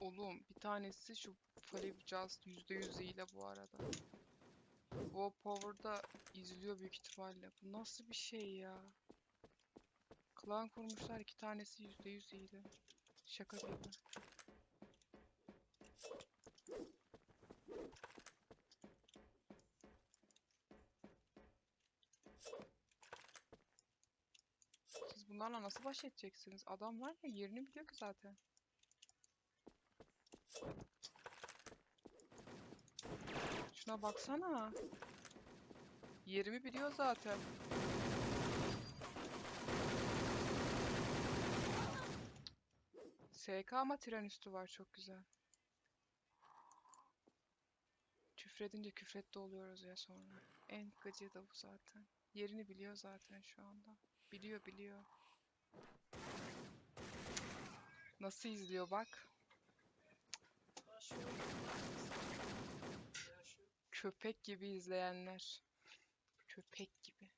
Oğlum bir tanesi şu Falibcaz %100 hile bu arada. O Power'da izliyor büyük ihtimalle. Bu nasıl bir şey ya? Klan kurmuşlar iki tanesi %100 hile. Şaka gibi. Siz bunlarla nasıl baş edeceksiniz? Adam var ya yerini biliyor ki zaten. Şuna baksana. Yerimi biliyor zaten. SK ama tren üstü var çok güzel. Küfredince küfrette oluyoruz ya sonra. En gıcığı da bu zaten. Yerini biliyor zaten şu anda. Biliyor biliyor. Nasıl izliyor bak. Köpek gibi izleyenler. Köpek gibi.